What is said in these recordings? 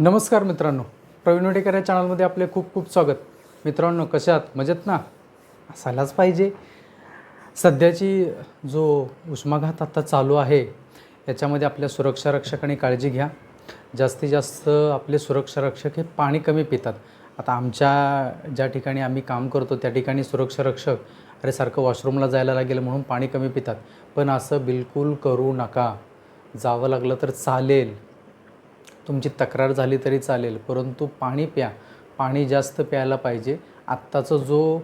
नमस्कार मित्रांनो. प्रवीण वडेकर या चॅनलमध्ये आपले खूप खूप स्वागत. मित्रांनो कशा आहात? मजेत ना? असायलाच पाहिजे. सध्याची जो उष्माघात आता चालू आहे याच्यामध्ये आपल्या सुरक्षा रक्षकांनी काळजी घ्या. जास्तीत जास्त आपले सुरक्षा रक्षक हे पाणी कमी पितात. आता आमच्या ज्या ठिकाणी आम्ही काम करतो त्या ठिकाणी सुरक्षा रक्षक अरे सारखं वॉशरूमला जायला लागेल म्हणून पाणी कमी पितात. पण असं बिलकुल करू नका. जावं लागलं तर चालेल. तुमची तक्रार झाली तरी चालेल परंतु पाणी प्या. पाणी जास्त प्यायला पाहिजे. आत्ताचा जो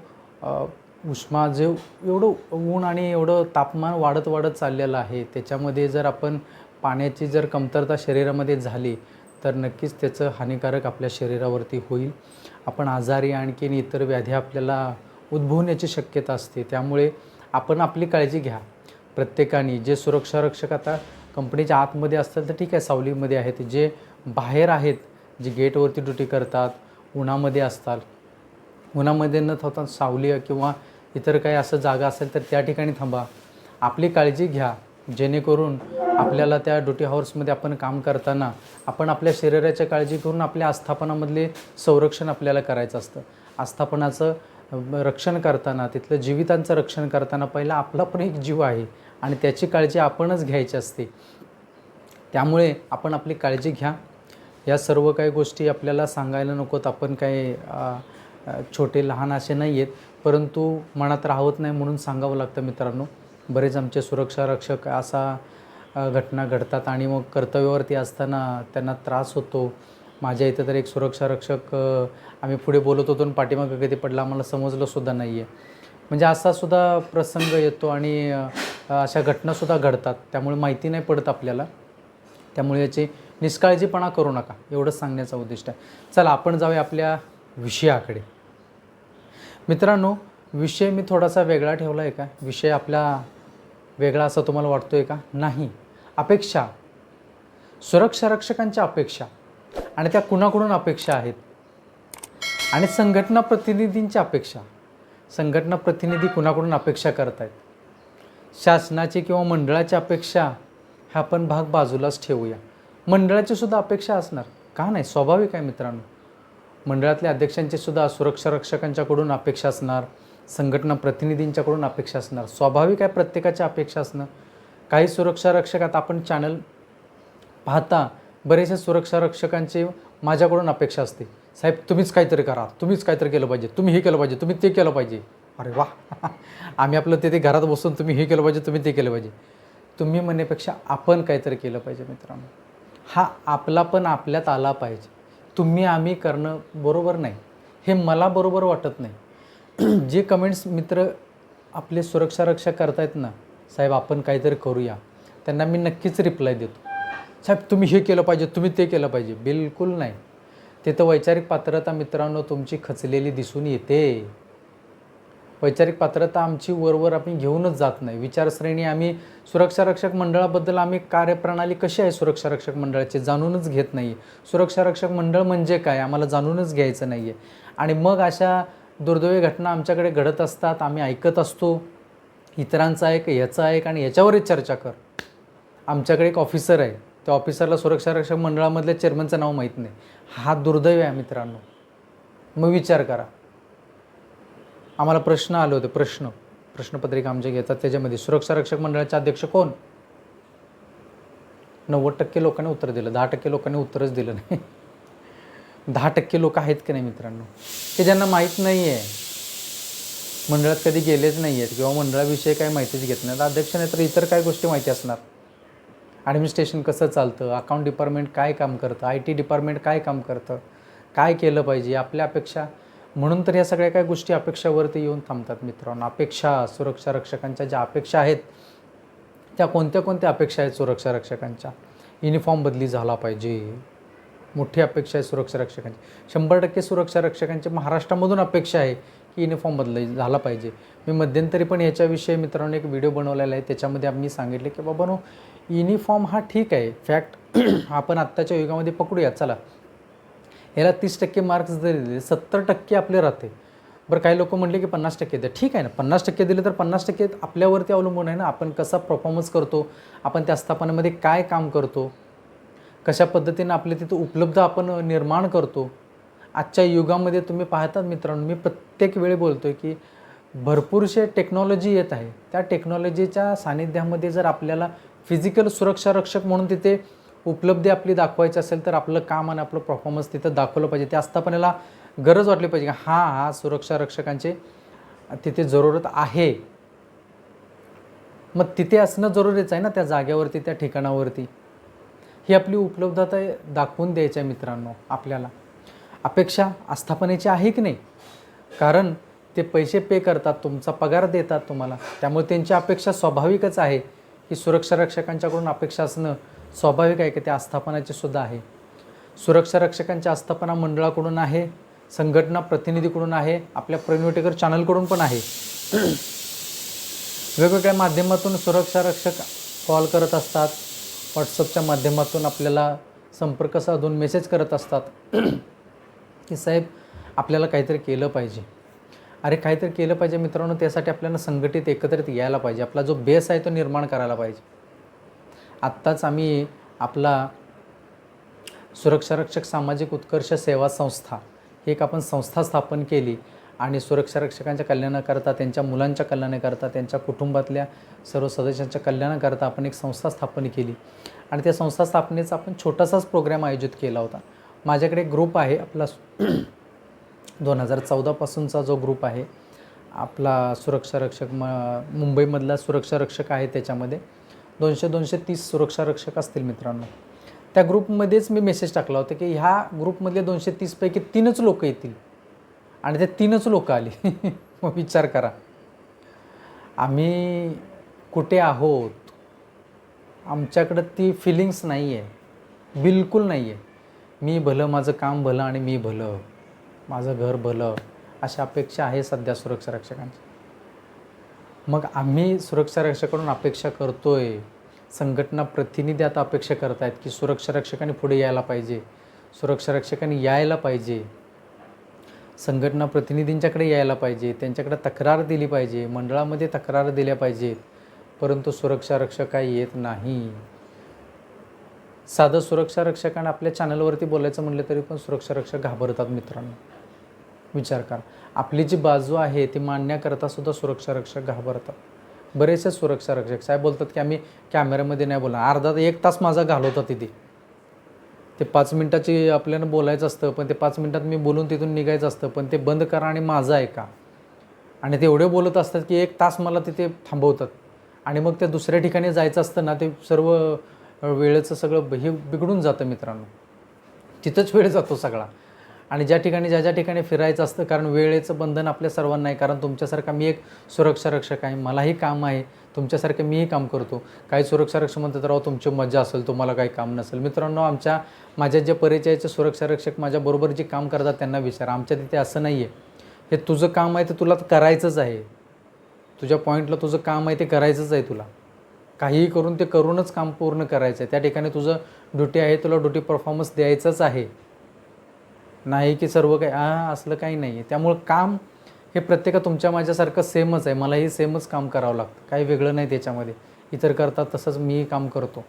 उष्मा जे एवढं ऊन आणि एवढं तापमान वाढत वाढत चाललेलं आहे त्याच्यामध्ये जर आपण पाण्याची जर कमतरता शरीरामध्ये झाली तर नक्कीच त्याचं हानिकारक आपल्या शरीरावरती होईल. आपण आजारी आणखीन इतर व्याधी आपल्याला उद्भवण्याची शक्यता असते. त्यामुळे आपण आपली काळजी घ्या. प्रत्येकाने जे सुरक्षा रक्षक आता कंपनीच्या आतमध्ये असतात तर ठीक आहे सावलीमध्ये आहेत जे बाहेर आहेत जे गेटवरती ड्युटी करतात उन्हामध्ये असतात. उन्हामध्ये न थांबता सावली किंवा इतर काही असं जागा असेल तर त्या ठिकाणी थांबा. आपली काळजी घ्या. जेणेकरून आपल्याला त्या ड्युटी हॉर्समध्ये आपण काम करताना आपण आपल्या शरीराच्या काळजी करून आपल्या आस्थापनामधले संरक्षण आपल्याला करायचं असतं. आस्थापनाचं रक्षण करताना तिथलं जीवितांचं रक्षण करताना पहिला आपला पण एक जीव आहे आणि त्याची काळजी आपणच घ्यायची असते. त्यामुळे आपण आपली काळजी घ्या. या सर्व काही गोष्टी आपल्याला सांगायला नकोत. आपण काही छोटे लहान असे नाही आहेत. परंतु मनात राहत नाही म्हणून सांगावं लागतं मित्रांनो. बरेच आमचे सुरक्षा रक्षक असा घटना घडतात आणि मग कर्तव्यावरती असताना त्यांना त्रास होतो. माझ्या इथं तर एक सुरक्षा रक्षक आम्ही पुढे बोलत होतो आणि पाठीमागं कधी पडला आम्हाला समजलंसुद्धा नाही आहे म्हणजे असासुद्धा प्रसंग येतो आणि अशा घटनासुद्धा घडतात. त्यामुळे माहिती नाही पडत आपल्याला. त्यामुळे याची निष्काळजीपणा करू नका. एवढंच सांगण्याचा उद्दिष्ट आहे. चला आपण जाऊया आपल्या विषयाकडे. मित्रांनो विषय मी थोडासा वेगळा ठेवला आहे का? विषय आपला वेगळा असा तुम्हाला वाटतो आहे का? नाही. अपेक्षा. सुरक्षा रक्षकांच्या अपेक्षा आणि त्या कुणाकडून अपेक्षा आहेत? आणि संघटना प्रतिनिधींच्या अपेक्षा. संघटना प्रतिनिधी कुणाकडून अपेक्षा करत आहेत शासनाची किंवा मंडळाची अपेक्षा हा आपण भाग बाजूलाच ठेवूया. मंडळाची सुद्धा अपेक्षा असणार. का नाही? स्वाभाविक आहे मित्रांनो. मंडळातल्या अध्यक्षांची सुद्धा सुरक्षा रक्षकांच्याकडून अपेक्षा असणार. संघटना प्रतिनिधींच्याकडून अपेक्षा असणार. स्वाभाविक आहे प्रत्येकाच्या अपेक्षा असणं. काही सुरक्षा रक्षक आता आपण चॅनल पाहता बरेचसे सुरक्षा रक्षकांची माझ्याकडून अपेक्षा असते. साहेब तुम्हीच काहीतरी करा. तुम्हीच काहीतरी केलं पाहिजे. तुम्ही हे केलं पाहिजे. तुम्ही ते केलं पाहिजे. अरे वा. आम्ही आपलं ते ते घरात बसून तुम्ही हे केलं पाहिजे तुम्ही ते केलं पाहिजे. तुम्ही म्हणण्यापेक्षा आपण काहीतरी केलं पाहिजे मित्रांनो. हा आपला पण आपल्यात आला पाहिजे. तुम्ही आम्ही करणं बरोबर नाही. हे मला बरोबर वाटत नाही. जे कमेंट्स मित्र आपले सुरक्षा रक्षा करतायत ना साहेब आपण काहीतरी करूया. त्यांना मी नक्कीच रिप्लाय देतो. साहेब तुम्ही हे केलं पाहिजे तुम्ही ते केलं पाहिजे. बिलकुल नाही. तिथं वैचारिक पात्रता मित्रांनो तुमची खचलेली दिसून येते. वैचारिक पात्रता आमची वरवर आम्ही घेऊनच जात नाही. विचारश्रेणी आम्ही सुरक्षा रक्षक मंडळाबद्दल आम्ही कार्यप्रणाली कशी आहे सुरक्षा रक्षक मंडळाची जाणूनच घेत नाही. सुरक्षा रक्षक मंडळ म्हणजे काय? आम्हाला जाणूनच घ्यायचं नाही आहे आणि मग अशा दुर्दैवी घटना आमच्याकडे घडत असतात आम्ही ऐकत असतो. इतरांचा ऐक याचा ऐक आणि याच्यावरच चर्चा कर. आमच्याकडे एक ऑफिसर आहे. त्या ऑफिसरला सुरक्षा रक्षक मंडळामधल्या चेअरमनचं नाव माहीत नाही. हा दुर्दैव आहे मित्रांनो. मग विचार करा. आम्हाला प्रश्न आले होते प्रश्न. प्रश्नपत्रिका आमच्या घेतात त्याच्यामध्ये सुरक्षा रक्षक मंडळाचे अध्यक्ष कोण? नव्वद टक्के लोकांनी उत्तर दिलं दहा टक्के लोकांनी उत्तरच दिलं नाही. दहा टक्के लोक आहेत की नाही मित्रांनो? की ज्यांना माहीत नाही आहे मंडळात कधी गेलेच नाही आहेत किंवा मंडळाविषयी काही माहितीच घेत नाही अध्यक्ष नाही तर इतर काय गोष्टी माहिती असणार. ॲडमिनिस्ट्रेशन कसं चालतं अकाउंट डिपार्टमेंट काय काम करतं आय टी डिपार्टमेंट काय काम करतं काय केलं पाहिजे आपल्या अपेक्षा म्हणून तर या सगळ्या काही गोष्टी अपेक्षावरती येऊन थांबतात मित्रांनो. अपेक्षा सुरक्षा रक्षकांच्या ज्या अपेक्षा आहेत त्या कोणत्या कोणत्या अपेक्षा आहेत सुरक्षा रक्षकांच्या? युनिफॉर्म बदली झाला पाहिजे. मोठी अपेक्षा आहे सुरक्षा रक्षकांची. शंभर टक्के सुरक्षा रक्षकांची महाराष्ट्रामधून अपेक्षा आहे की युनिफॉर्म बदल झाला पाहिजे. मी मध्यंतरी पण याच्याविषयी मित्रांनो एक व्हिडिओ बनवलेला आहे. त्याच्यामध्ये आम्ही सांगितले की बाबा नो युनिफॉर्म हा ठीक आहे. फॅक्ट आपण आत्ताच्या युगामध्ये पकडूया चला याला तीस टक्के मार्क्स जरी दिले सत्तर टक्के आपले राहते. बरं काही लोक म्हणले की पन्नास टक्के द्या. ठीक आहे ना पन्नास टक्के दिले तर पन्नास टक्के आपल्यावरती अवलंबून आहे ना. आपण कसा परफॉर्मन्स करतो आपण त्या स्थापनेमध्ये काय काम करतो कशा पद्धतीनं आपले तिथं उपलब्ध आपण निर्माण करतो. आजच्या युगामध्ये तुम्ही पाहतात मित्रांनो मी प्रत्येक वेळी बोलतो आहे की भरपूरशे टेक्नॉलॉजी येत आहे. त्या टेक्नॉलॉजीच्या सानिध्यामध्ये जर आपल्याला फिजिकल सुरक्षा रक्षक म्हणून तिथे उपलब्धी आपली दाखवायची असेल तर आपलं काम आणि आपलं परफॉर्मन्स तिथं दाखवलं पाहिजे. त्या आस्थापनेला गरज वाटली पाहिजे की हां हा सुरक्षा रक्षकांचे तिथे जरूरत आहे. मग तिथे असणं जरुरीच आहे ना त्या जाग्यावरती त्या ठिकाणावरती. ही आपली उपलब्धता दाखवून द्यायची आहे मित्रांनो आपल्याला. अपेक्षा आस्थापनेची आहे की नाही? कारण ते पैसे पे करतात तुमचा पगार देतात तुम्हाला. त्यामुळे त्यांची अपेक्षा स्वाभाविकच आहे की सुरक्षा रक्षकांच्याकडून अपेक्षा असणं स्वाभाविक आहे की त्या आस्थापनाची सुद्धा आहे. सुरक्षा रक्षकांच्या आस्थापना मंडळाकडून आहे संघटना प्रतिनिधीकडून आहे आपल्या प्रवीण चॅनलकडून पण आहे. वेगवेगळ्या माध्यमातून सुरक्षा रक्षक कॉल करत असतात. व्हॉट्सअपच्या माध्यमातून आपल्याला संपर्क साधून मेसेज करत असतात. की साहेब आपल्याला काहीतरी केलं पाहिजे. अरे काहीतरी केलं पाहिजे मित्रांनो त्यासाठी आपल्याला संघटित एकत्रित यायला पाहिजे. आपला जो बेस आहे तो निर्माण करायला पाहिजे. आत्ताच आम्ही आपला सुरक्षारक्षक सामाजिक उत्कर्ष सेवा संस्था ही एक आपण संस्था स्थापन केली आणि सुरक्षारक्षकांच्या कल्याणाकरता त्यांच्या मुलांच्या कल्याणाकरता त्यांच्या कुटुंबातल्या सर्व सदस्यांच्या कल्याणाकरता आपण एक संस्था स्थापन केली. आणि त्या संस्था स्थापनेचा आपण छोटासाच प्रोग्राम आयोजित केला होता. माझ्याकडे एक ग्रुप आहे आपला दोन हजार चौदापासूनचा जो ग्रुप आहे आपला सुरक्षारक्षक म मुंबईमधला सुरक्षारक्षक आहे त्याच्यामध्ये. दोनशे दोनशे तीस सुरक्षा रक्षक असतील मित्रांनो. त्या ग्रुपमध्येच मी मेसेज टाकला होता की ह्या ग्रुपमधले दोनशे तीसपैकी तीनच लोक येतील. आणि ते तीनच लोक आली. मग विचार करा. आम्ही कुठे आहोत? आमच्याकडं ती फिलिंग्स नाही आहे बिलकुल नाही आहे मी भलं माझं काम भलं आणि मी भलं. माझं घर भलं. अशा अपेक्षा आहे सध्या सुरक्षा रक्षकांची मग आम्ही सुरक्षा रक्षकाकडून अपेक्षा करतोय. संघटना प्रतिनिधी आता अपेक्षा करत आहेत की सुरक्षा रक्षकांनी पुढे यायला पाहिजे. सुरक्षा रक्षकांनी यायला पाहिजे. संघटना प्रतिनिधींच्याकडे यायला पाहिजे. त्यांच्याकडे तक्रार दिली पाहिजे. मंडळामध्ये तक्रार दिल्या पाहिजेत. परंतु सुरक्षा रक्षक काही येत नाही. साधं सुरक्षा रक्षकांना आपल्या चॅनलवरती बोलायचं म्हटलं तरी पण सुरक्षा रक्षक घाबरतात मित्रांनो. विचार करा. आपली जी बाजू आहे ती मांडण्याकरता सुद्धा सुरक्षा रक्षक घाबरतात बरेचसे सुरक्षा रक्षक साहेब बोलतात की आम्ही कॅमेऱ्यामध्ये नाही बोला अर्धा ते एक तास माझा घालवतात तिथे. ते पाच मिनटाची आपल्याला बोलायचं असतं पण ते पाच मिनटात मी बोलून तिथून निघायचं असतं पण ते बंद करा आणि माझं ऐका. आणि ते एवढे बोलत असतात की एक तास मला तिथे थांबवतात. आणि मग त्या दुसऱ्या ठिकाणी जायचं असतं ना ते सर्व वेळेचं सगळं हे बिघडून जातं मित्रांनो. तिथंच वेळ जातो सगळा. आणि ज्या ठिकाणी ज्या ज्या ठिकाणी फिरायचं असतं कारण वेळेचं बंधन आपल्या सर्वांना आहे कारण तुमच्यासारखा मी एक सुरक्षा रक्षक आहे मलाही काम आहे तुमच्यासारखं मीही काम करतो. काही सुरक्षा रक्षक म्हणतात राव तुमची मजा असेल तुम्हाला काही काम नसेल. मित्रांनो आमच्या माझ्या जे परिचयाचे सुरक्षा रक्षक माझ्याबरोबर जे काम करतात त्यांना विचार. आमच्या तिथे असं नाही आहे हे तुझं काम आहे ते तुला करायचंच आहे. तुझ्या पॉईंटला तुझं काम आहे ते करायचंच आहे तुला. काहीही करून ते करूनच काम पूर्ण करायचं आहे त्या ठिकाणी तुझं ड्युटी आहे तुला ड्युटी परफॉर्मन्स द्यायचंच आहे. नाही की सर्व काही हां असलं काही नाही आहे त्यामुळं काम हे प्रत्येका तुमच्या माझ्यासारखं सेमच आहे. मलाही सेमच काम करावं लागतं. काही वेगळं नाही त्याच्यामध्ये. इतर करतात तसंच मीही काम करतो.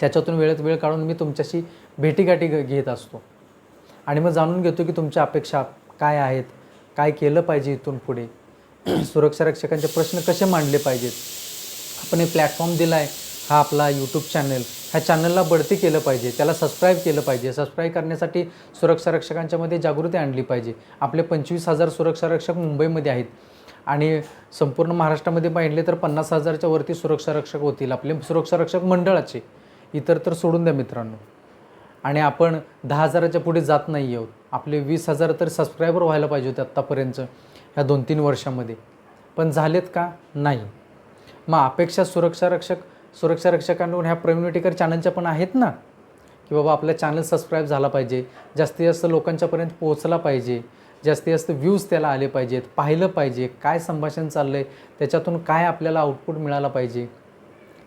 त्याच्यातून वेळेत वेळ काढून मी तुमच्याशी भेटीगाठी घ- घेत असतो. आणि मग जाणून घेतो की तुमच्या अपेक्षा काय आहेत? काय केलं पाहिजे इथून पुढे? सुरक्षा रक्षकांचे प्रश्न कसे मांडले पाहिजेत? आपण एक प्लॅटफॉर्म दिला आहे हा आपला यूट्यूब चॅनल ह्या चॅनलला बढती केलं पाहिजे त्याला सबस्क्राईब केलं पाहिजे. सबस्क्राईब करण्यासाठी सुरक्षा रक्षकांच्यामध्ये जागृती आणली पाहिजे. आपले पंचवीस हजार सुरक्षा रक्षक मुंबईमध्ये आहेत. आणि संपूर्ण महाराष्ट्रामध्ये पाहिले तर पन्नास हजारच्या वरती सुरक्षा रक्षक होतील. आपले सुरक्षा रक्षक मंडळाचे. इतर तर सोडून द्या मित्रांनो. आणि आपण दहा हजाराच्या पुढे जात नाही आहोत. आपले वीस हजार तर सबस्क्रायबर व्हायला पाहिजे होते आत्तापर्यंत ह्या दोन तीन वर्षामध्ये. पण झालेत का? नाही. मग अपेक्षा सुरक्षा रक्षक सुरक्षा रक्षकांकडून ह्या प्रम्युनिटीकर चॅनलच्या पण आहेत ना? की बाबा आपला चॅनल सबस्क्राईब झाला पाहिजे जास्तीत जास्त लोकांच्यापर्यंत पोहोचला पाहिजे जास्तीत जास्त व्ह्यूज त्याला आले पाहिजेत पाहिलं पाहिजे काय संभाषण चाललं आहे त्याच्यातून काय आपल्याला आउटपुट मिळाला पाहिजे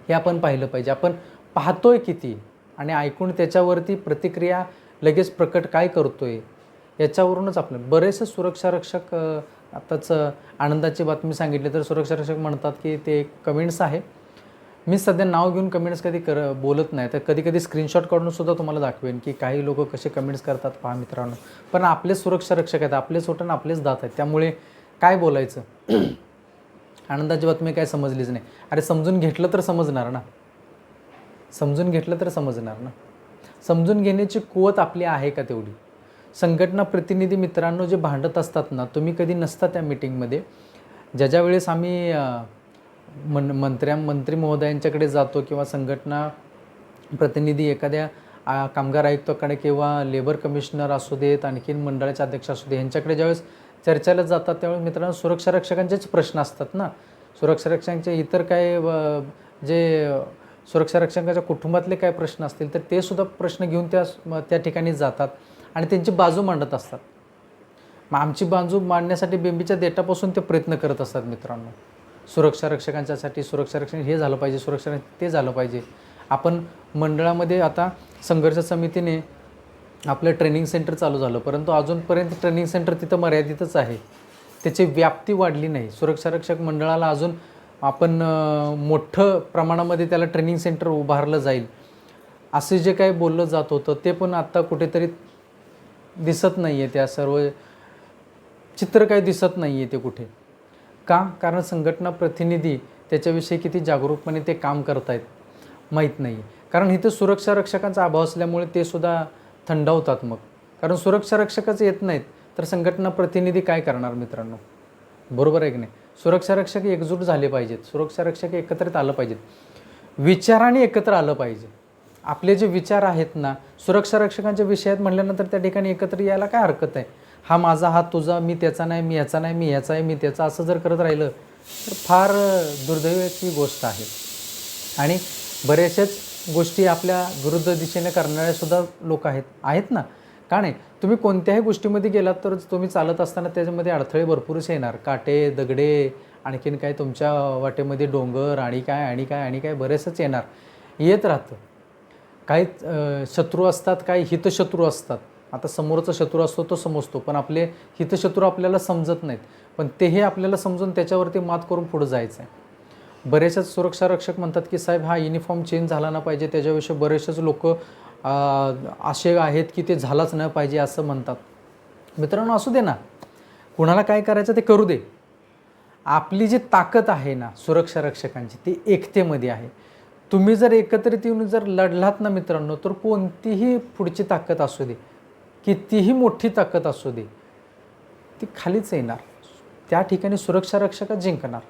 हे आपण पाहिलं पाहिजे. आपण पाहतोय किती आणि ऐकून त्याच्यावरती प्रतिक्रिया लगेच प्रकट काय करतोय याच्यावरूनच आपलं. बरेचसे सुरक्षा रक्षक आताच आनंदाची बातमी सांगितली तर सुरक्षा रक्षक म्हणतात की ते कमेंट्स आहे मी सध्या नाव घेऊन कमेंट्स कधी कर बोलत नाही. तर कधी कधी स्क्रीनशॉट काढून सुद्धा तुम्हाला दाखवेन की काही लोक कसे कमेंट्स करतात पहा मित्रांनो. पण आपलेच सुरक्षा रक्षक आहेत आपलेच होतं आपलेच दात आहेत. त्यामुळे काय बोलायचं? आनंदाची बातमी काय समजलीच नाही. अरे समजून घेतलं तर समजणार ना. समजून घेतलं तर समजणार ना. समजून घेण्याची कुवत आपली आहे का तेवढी? संघटना प्रतिनिधी मित्रांनो जे भांडत असतात ना तुम्ही कधी नसता त्या मिटिंगमध्ये ज्या ज्या वेळेस आम्ही मन मंत्र्या मंत्री महोदयांच्याकडे जातो किंवा संघटना प्रतिनिधी एखाद्या कामगार आयुक्ताकडे किंवा लेबर कमिशनर असू देत आणखीन मंडळाचे अध्यक्ष असू दे यांच्याकडे ज्यावेळेस चर्चेला जातात त्यावेळेस मित्रांनो सुरक्षा रक्षकांचेच प्रश्न असतात ना. सुरक्षा रक्षकांचे इतर काय जे सुरक्षा रक्षकांच्या कुटुंबातले काय प्रश्न असतील तर ते सुद्धा प्रश्न घेऊन त्या त्या ठिकाणी जातात आणि त्यांची बाजू मांडत असतात. मग आमची बाजू मांडण्यासाठी बेंबीच्या देटापासून ते प्रयत्न करत असतात मित्रांनो. सुरक्षा रक्षकांच्यासाठी सुरक्षा रक्षण हे झालं पाहिजे सुरक्षा ते झालं पाहिजे. आपण मंडळामध्ये आता संघर्ष समितीने आपलं ट्रेनिंग सेंटर चालू झालं परंतु अजूनपर्यंत ट्रेनिंग सेंटर तिथं मर्यादितच आहे. त्याची व्याप्ती वाढली नाही. सुरक्षा रक्षक मंडळाला अजून आपण मोठं प्रमाणामध्ये त्याला ट्रेनिंग सेंटर उभारलं जाईल. असे जे काही बोललं जात होतं ते पण आत्ता कुठेतरी दिसत नाही आहे त्या सर्व चित्र काही दिसत नाही आहे ते कुठे. का कारण संघटना प्रतिनिधी त्याच्याविषयी किती जागरूकपणे ते काम करत आहेत माहीत नाही. कारण इथं सुरक्षा रक्षकांचा अभाव असल्यामुळे ते सुद्धा थंडावतात मग. कारण सुरक्षा रक्षकच येत नाहीत तर संघटना प्रतिनिधी काय करणार मित्रांनो? बरोबर आहे की नाही? सुरक्षा रक्षक एकजूट झाले पाहिजेत सुरक्षा रक्षक एकत्रित आलं पाहिजेत. विचाराने एकत्र आलं पाहिजे. आपले जे विचार आहेत ना सुरक्षा रक्षकांच्या विषयात म्हटल्यानंतर त्या ठिकाणी एकत्र यायला काय हरकत आहे? हा माझा हा तुझा मी त्याचा नाही मी याचा नाही मी याचा आहे मी त्याचा असं जर करत राहिलं तर फार दुर्दैवाची गोष्ट आहे. आणि बऱ्याचशाच गोष्टी आपल्या विरुद्ध दिशेने करणाऱ्यासुद्धा लोक आहेत आहेत ना? का नाही? तुम्ही कोणत्याही गोष्टीमध्ये गेलात तर तुम्ही चालत असताना त्याच्यामध्ये अडथळे भरपूरच येणार. काटे दगडे आणखीन काय तुमच्या वाटेमध्ये डोंगर आणि काय आणि काय आणि काय बरेचसंच येणार. येत राहतं. काही शत्रू असतात काही हितशत्रू असतात. आता समोरचा शत्रू असतो तो समजतो. पण आपले हितशत्रू आपल्याला समजत नाहीत. पण तेही आपल्याला समजून त्याच्यावरती मात करून पुढं जायचं आहे बरेचसेच सुरक्षा रक्षक म्हणतात की साहेब हा युनिफॉर्म चेंज झाला ना पाहिजे. त्याच्याविषयी बरेचसेच लोक असे आहेत की ते झालाच नाही पाहिजे असं म्हणतात. मित्रांनो असू दे ना. कुणाला काय करायचं ते करू दे. आपली जी ताकद आहे ना सुरक्षा रक्षकांची ती एकतेमध्ये आहे. तुम्ही जर एकत्रित येऊन जर लढलात ना मित्रांनो तर कोणतीही पुढची ताकद असू दे. कितीही मोठी ताकद असू दे ती खालीच येणार. त्या ठिकाणी सुरक्षा रक्षकच जिंकणार.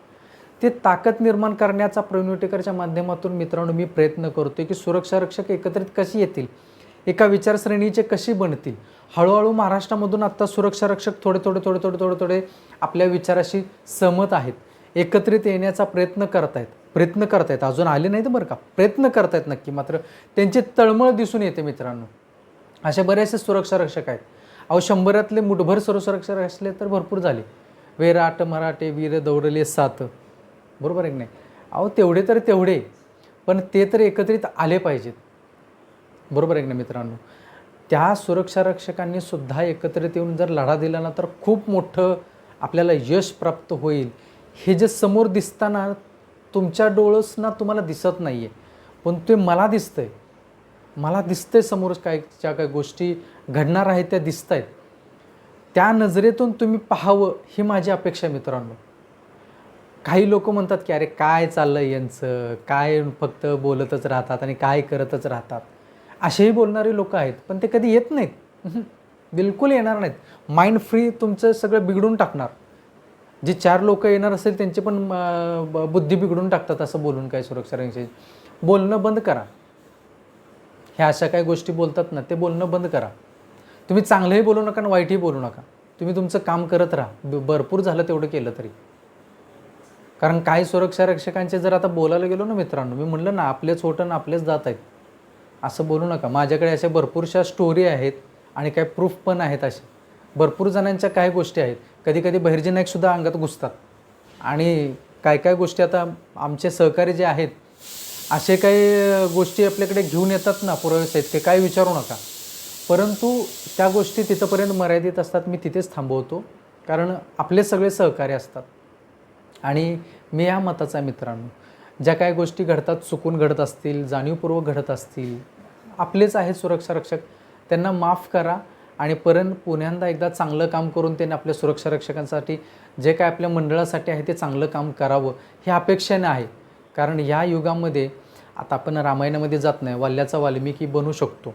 ते ताकद निर्माण करण्याचा प्रवणटेकरच्या माध्यमातून मित्रांनो मी प्रयत्न करतोय की सुरक्षा रक्षक एकत्रित कशी येतील एका विचारश्रेणीचे कशी बनतील. हळूहळू महाराष्ट्रामधून आत्ता सुरक्षा रक्षक थोडे थोडे थोडे थोडे थोडे थोडे आपल्या विचाराशी सहमत आहेत. एकत्रित येण्याचा प्रयत्न करतायत प्रयत्न करतायत. अजून आले नाहीत बरं का? प्रयत्न करतायत नक्की. मात्र त्यांची तळमळ दिसून येते मित्रांनो. असे बरेचसे सुरक्षा रक्षक आहेत. अहो शंभरातले मुठभर सुरक्षा असले तर भरपूर झाले. वेराट मराठे वीर दौडले सात. बरोबर आहे की नाही? अहो तेवढे तर तेवढे. पण ते तर एकत्रित आले पाहिजेत. बरोबर आहे की नाही मित्रांनो? त्या सुरक्षा रक्षकांनी सुद्धा एकत्रित येऊन जर लढा दिला ना तर खूप मोठं आपल्याला यश प्राप्त होईल. हे जे समोर दिसताना तुमच्या डोळसना तुम्हाला दिसत नाही आहे पण ते मला दिसतं आहे मला दिसतंय समोर काय ज्या काही गोष्टी घडणार आहेत त्या दिसत आहेत त्या नजरेतून तुम्ही पाहावं ही माझी अपेक्षा मित्रांनो. काही लोक म्हणतात की अरे काय चाललं यांचं? काय फक्त बोलतच राहतात आणि काय करतच राहतात? असेही बोलणारे लोक आहेत पण ते कधी येत नाहीत. बिलकुल येणार नाहीत. माइंड फ्री तुमचं सगळं बिघडून टाकणार. जे चार लोक येणार असेल त्यांचे पण बुद्धी बिघडून टाकतात असं बोलून काय सुरक्षा रंगशी बोलणं बंद करा. ह्या अशा काही गोष्टी बोलतात ना ते बोलणं बंद करा. तुम्ही चांगलंही बोलू नका आणि वाईटही बोलू नका. तुम्ही तुमचं काम करत राहा. भरपूर झालं तेवढं केलं तरी. कारण काही सुरक्षा रक्षकांचे जर आता बोलायला गेलो ना मित्रांनो मी म्हणलं ना आपलेच होतं आपलेच जात आहेत. असं बोलू नका. माझ्याकडे अशा भरपूरशा स्टोरी आहेत आणि काही प्रूफ पण आहेत असे. भरपूर जणांच्या काही गोष्टी आहेत. कधी कधी बहिर्जी नाईकसुद्धा अंगात घुसतात. आणि काय काय गोष्टी आता आमचे सहकारी जे आहेत असे काही गोष्टी आपल्याकडे घेऊन येतात ना पुरावे आहेत ते काय विचारू नका. परंतु त्या गोष्टी तिथंपर्यंत मर्यादित असतात मी तिथेच थांबवतो. कारण आपले सगळे सहकार्य असतात. आणि मी ह्या मताचा मित्रांनो ज्या काय गोष्टी घडतात चुकून घडत असतील जाणीवपूर्वक घडत असतील आपलेच आहेत सुरक्षा रक्षक. त्यांना माफ करा आणि परत पुण्यांदा एकदा चांगलं काम करून त्यांनी आपल्या सुरक्षा रक्षकांसाठी जे काय आपल्या मंडळासाठी आहे ते चांगलं काम करावं ही अपेक्षाने आहे. कारण या युगामध्ये आता आपण रामायणामध्ये जात नाही वाल्याचा वाल्मिकी बनू शकतो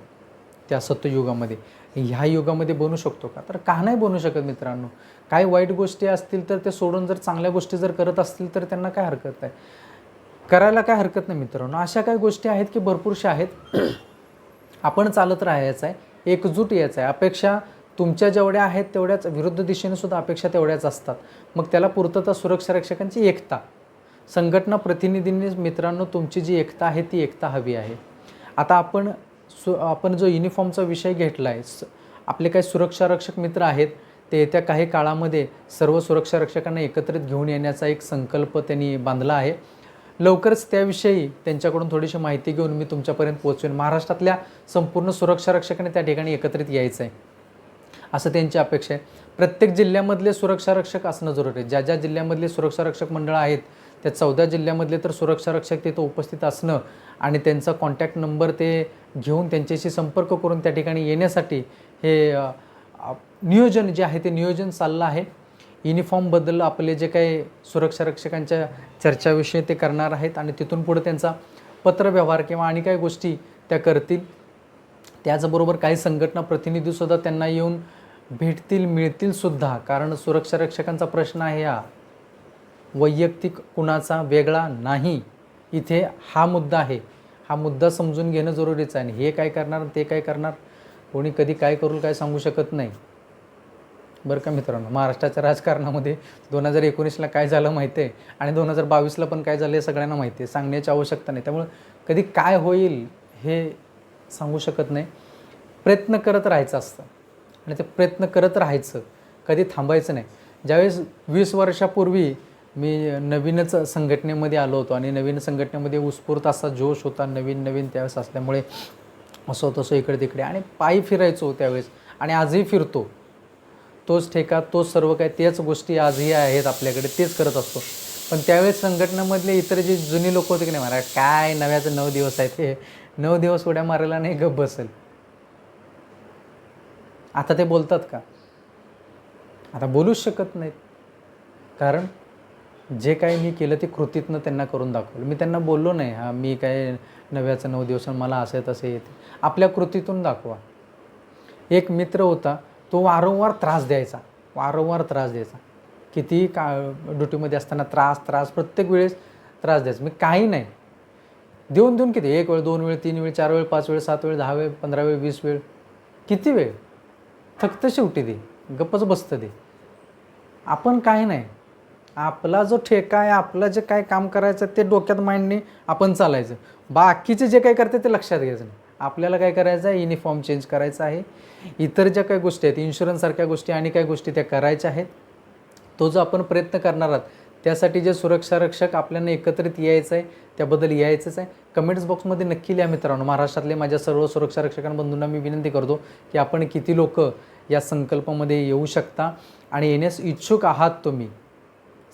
त्या सत्ययुगामध्ये ह्या युगामध्ये बनू शकतो का? तर का नाही बनू शकत मित्रांनो? काही वाईट गोष्टी असतील तर ते सोडून जर चांगल्या गोष्टी जर करत असतील तर त्यांना काय हरकत आहे करायला काय हरकत नाही मित्रांनो. अशा काही गोष्टी आहेत की भरपूरशा आहेत. आपण चालत राहायचं आहे एकजूट यायचं आहे. अपेक्षा तुमच्या जेवढ्या आहेत तेवढ्याच विरुद्ध दिशेने सुद्धा अपेक्षा तेवढ्याच असतात. मग त्याला पूर्तता सुरक्षा रक्षकांची एकता. संघटना प्रतिनिधींनी मित्रांनो तुमची जी एकता आहे ती एकता हवी आहे. आता आपण सु आपण जो युनिफॉर्मचा विषय घेतला आहे स आपले काही सुरक्षा रक्षक मित्र आहेत ते येत्या काही काळामध्ये सर्व सुरक्षा रक्षकांना एकत्रित घेऊन येण्याचा एक संकल्प त्यांनी बांधला आहे. लवकरच त्याविषयी त्यांच्याकडून थोडीशी माहिती घेऊन मी तुमच्यापर्यंत पोहोचवेन. महाराष्ट्रातल्या संपूर्ण सुरक्षा रक्षकांनी त्या ठिकाणी एकत्रित यायचं आहे असं त्यांची अपेक्षा आहे. प्रत्येक जिल्ह्यामधले सुरक्षा रक्षक असणं जरुरी आहे. ज्या ज्या जिल्ह्यामधले सुरक्षा रक्षक मंडळ आहेत त्या चौदा जिल्ह्यामधले तर सुरक्षा रक्षक तिथं उपस्थित असणं आणि त्यांचा कॉन्टॅक्ट नंबर ते घेऊन त्यांच्याशी संपर्क करून त्या ठिकाणी येण्यासाठी हे नियोजन जे आहे ते नियोजन चाललं आहे. युनिफॉर्मबद्दल आपले जे काही सुरक्षा रक्षकांच्या चर्चाविषयी ते करणार आहेत आणि तिथून पुढे त्यांचा पत्रव्यवहार किंवा आणि काही गोष्टी त्या करतील. त्याचबरोबर काही संघटना प्रतिनिधीसुद्धा त्यांना येऊन भेटतील मिळतील सुद्धा. कारण सुरक्षा रक्षकांचा प्रश्न आहे हा. वैयक्तिक कुणाचा वेगळा नाही. इथे हा मुद्दा आहे. हा मुद्दा समजून घेणं जरुरीचं आहे. आणि हे काय करणार ते काय करणार कोणी कधी काय करू काय सांगू शकत नाही. बरं का मित्रांनो महाराष्ट्राच्या राजकारणामध्ये दोन हजार एकोणीसला काय झालं माहिती आहे? आणि दोन हजार बावीसला पण काय झालं हे सगळ्यांना माहिती आहे. सांगण्याची आवश्यकता नाही. त्यामुळे कधी काय होईल हे सांगू शकत नाही. प्रयत्न करत राहायचं असतं. आणि ते प्रयत्न करत राहायचं कधी थांबायचं नाही. ज्यावेळेस वीस वर्षापूर्वी मी नवीनच संघटनेमध्ये आलो होतो आणि नवीन संघटनेमध्ये उत्स्फूर्त असा जोश होता नवीन नवीन त्यावेळेस असल्यामुळे असं तसं इकडे तिकडे. आणि पायी फिरायचो त्यावेळेस आणि आजही फिरतो. तोच ठेका तोच सर्व काय तेच गोष्टी आजही आहेत आपल्याकडे तेच करत असतो. पण त्यावेळेस संघटनेमधले इतर जे जुनी लोक होते की नाही महाराज काय नव्याचं नऊ दिवस आहेत ते नऊ दिवस उड्या मारायला नाही गप बसेल. आता ते बोलतात का? आता बोलूच शकत नाहीत. कारण जे काही मी केलं ते कृतीतनं त्यांना करून दाखवलं. मी त्यांना बोललो नाही हा मी काय नव्याचं नऊ दिवस मला असं तसे येते. आपल्या कृतीतून दाखवा. एक मित्र होता तो वारंवार त्रास द्यायचा वारंवार त्रास द्यायचा. कितीही का ड्युटीमध्ये असताना त्रास त्रास प्रत्येक वेळेस त्रास द्यायचा. मी काही नाही. देऊन देऊन किती? एक वेळ दोन वेळ तीन वेळ चार वेळ पाच वेळ सात वेळ दहा वेळ पंधरा वेळ वीस वेळ. किती वेळ? फक्त शेवटी दे. गप्पच बसतं दे. आपण काही नाही. आपला जो ठेका आहे आपलं जे काय काम करायचं ते डोक्यात मांडणे आपण चालायचं. बाकीचे जे काही करते ते लक्षात घ्यायचं नाही. आपल्याला काय करायचं आहे? युनिफॉर्म चेंज करायचा आहे. इतर ज्या काही गोष्टी आहेत इन्शुरन्ससारख्या गोष्टी आणि काही गोष्टी त्या करायच्या आहेत. तो जो आपण प्रयत्न करणार आहात त्यासाठी जे सुरक्षा रक्षक आपल्याला एकत्रित यायचं आहे त्याबद्दल यायचंच आहे. कमेंट्स बॉक्समध्ये नक्की लिहा मित्रांनो. महाराष्ट्रातले माझ्या सर्व सुरक्षा रक्षकांबंधूंना मी विनंती करतो की आपण किती लोक या संकल्पामध्ये येऊ शकता आणि येण्यास इच्छुक आहात तुम्ही.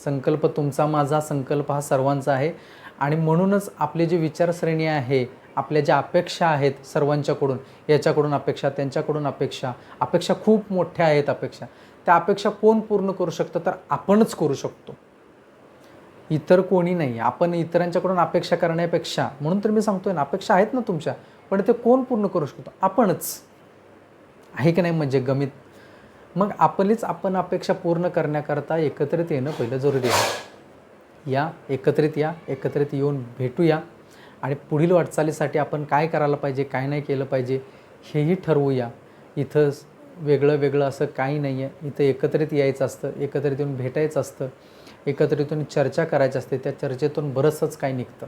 संकल्प तुमचा माझा संकल्प हा सर्वांचा आहे. आणि म्हणूनच आपली जी विचारसरणी आहे आपल्या ज्या अपेक्षा आहेत सर्वांच्याकडून याच्याकडून अपेक्षा त्यांच्याकडून अपेक्षा अपेक्षा खूप मोठ्या आहेत अपेक्षा. त्या अपेक्षा कोण पूर्ण करू शकतं? तर आपणच करू शकतो. इतर कोणी नाही. आपण इतरांच्याकडून अपेक्षा करण्यापेक्षा म्हणून तर मी सांगतोय ना अपेक्षा आहेत ना तुमच्या पण ते कोण पूर्ण करू शकतो? आपणच. आहे की नाही? म्हणजे गमित मग आपलीच आपण अपेक्षा पूर्ण करण्याकरता एकत्रित येणं पहिलं जरुरी आहे. या एकत्रित या एकत्रित येऊन भेटूया. आणि पुढील वाटचालीसाठी आपण काय करायला पाहिजे काय नाही केलं पाहिजे हेही ठरवूया. इथं वेगळं वेगळं असं काही नाही आहे इथं एकत्रित यायचं असतं एकत्रित येऊन भेटायचं असतं एकत्रित येऊन चर्चा करायची असते. त्या चर्चेतून बरंचसंच काही निघतं.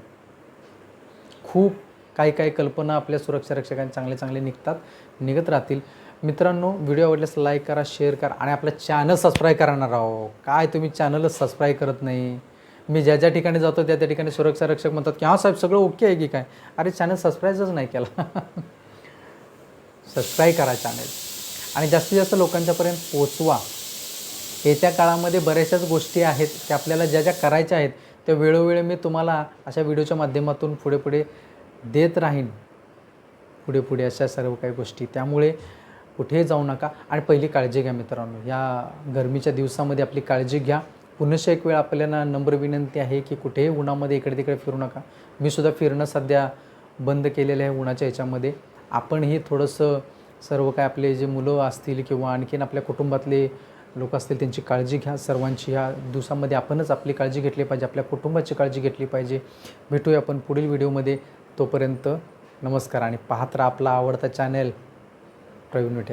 खूप काही काही कल्पना आपल्या सुरक्षा रक्षकांनी चांगले चांगले निघतात निघत राहतील. मित्रांनो व्हिडिओ आवडल्यास लाईक करा शेअर करा आणि आपलं चॅनल सबस्क्राईब करणार आहो. काय तुम्ही चॅनलच सबस्क्राईब करत नाही? मी ज्या ज्या ठिकाणी जातो त्या त्या ठिकाणी सुरक्षा रक्षक म्हणतात की हां साहेब सगळं ओके आहे की काय? अरे चॅनल सबस्क्राईबच नाही केला. सबस्क्राईब करा चॅनल आणि जास्तीत जास्त लोकांच्यापर्यंत पोचवा येत्या काळामध्ये बऱ्याचशाच गोष्टी आहेत त्या आपल्याला ज्या ज्या करायच्या आहेत त्या वेळोवेळी मी तुम्हाला अशा व्हिडिओच्या माध्यमातून पुढे पुढे देत राहीन. पुढे पुढे अशा सर्व काही गोष्टी. त्यामुळे कुठेही जाऊ नका. आणि पहिली काळजी घ्या मित्रांनो. या गरमीच्या दिवसामध्ये आपली काळजी घ्या. पुनश्च एक वेळ आपल्याला नम्र विनंती आहे की कुठेही उन्हामध्ये इकडे तिकडे फिरू नका. मी सुद्धा फिरणं सध्या बंद केलेलं आहे उन्हाच्या ह्याच्यामध्ये. आपणही थोडंसं सर्व काय आपले जे मुलं असतील किंवा आणखीन आपल्या कुटुंबातले लोक असतील त्यांची काळजी घ्या. सर्वांची ह्या दिवसामध्ये आपणच आपली काळजी घेतली पाहिजे. आपल्या कुटुंबाची काळजी घेतली पाहिजे. भेटूया आपण पुढील व्हिडिओमध्ये. तोपर्यंत नमस्कार आणि पाहत राहा आपला आवडता चॅनेल प्रवीण विटे